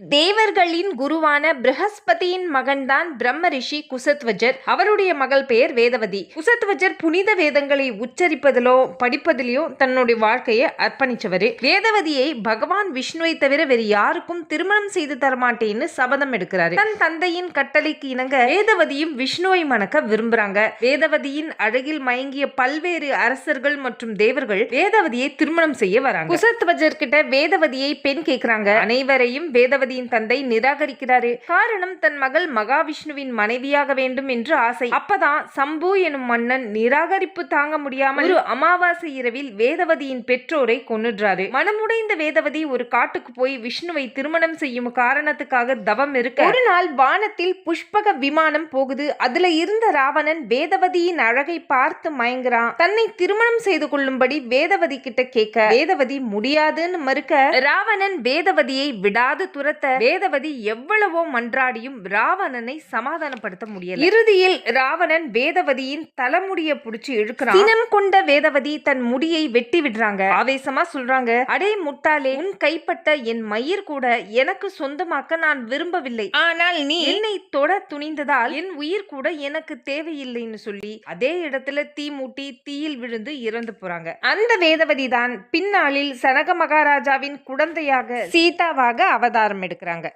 தேவர்களின் குருவான பிரகஸ்பதியின் மகன்தான் பிரம்ம ரிஷி குசத்வஜர். அவருடைய மகள் பெயர் வேதவதி. குசத்வஜர் புனித வேதங்களை உச்சரிப்பதிலோ படிப்பதிலோ தன்னுடைய வாழ்க்கையை அர்ப்பணிச்சவர் வேதவதியை பகவான் விஷ்ணுவை தவிர வேறு யாருக்கும் திருமணம் செய்து தரமாட்டேன்னு சபதம் எடுக்கிறாரு. தன் தந்தையின் கட்டளைக்கு இணங்க வேதவதியும் விஷ்ணுவை மணக்க விரும்புறாங்க. வேதவதியின் அழகில் மயங்கிய பல்வேறு அரசர்கள் மற்றும் தேவர்கள் வேதவதியை திருமணம் செய்ய வராங்க. குசத்வஜர் கிட்ட வேதவதியை பெண் கேட்கிறாங்க அனைவரையும் வேதவதியின் தந்தை நிராகரிக்கிறாரு. காரணம் தன் மகள் மகாவிஷ்ணுவின் மனைவியாக வேண்டும் என்று ஆசை. அப்பதான் சம்பு எனும் மன்னன் நிராகரிப்பு தாங்க முடியாமல் ஒரு அமாவாசை இரவில் வேதவதியின் பெற்றோரை கொன்னுடுறாரு. மனமுடைந்த வேதவதி ஒரு காட்டுக்கு போய் விஷ்ணுவை திருமணம் செய்யும் காரணத்துக்காக தவம் இருக்க ஒரு நாள் வானத்தில் புஷ்பக விமானம் போகுது. அதுல இருந்த ராவணன் வேதவதியின் அழகை பார்த்து மயங்குறான். தன்னை திருமணம் செய்து கொள்ளும்படி வேதவதி கிட்ட கேட்க வேதவதி முடியாதுன்னு மறுக்க? ராவணன் வேதவதியை விடாது துரத்தி வேதவதி எவ்வளவோ மன்றாடியும் ராவணனை சமாதானப்படுத்த முடியல. இறுதியில் ராவணன் வேதவதியின் தலைமுடிய புடிச்சு இழுக்கிறான். சினம் கொண்ட வேதவதி தன் முடியை வெட்டி விடுறாங்க. ஆவேசமா சொல்றாங்க அடே முட்டாளே உன் கைப்பட்ட என் மயிர் கூட எனக்கு சொந்தமாக்க நான் விரும்பவில்லை. ஆனால் நீ என்னை தொட துணிந்ததால் என் உயிர் கூட எனக்கு தேவையில்லைன்னு சொல்லி அதே இடத்துல தீ மூட்டி தீயில் விழுந்து இறந்து போறாங்க. அந்த வேதவதி தான் பின்னாளில் சனக மகாராஜாவின் குழந்தையாக சீதாவாக அவதாரம் எடுக்கிறாங்க.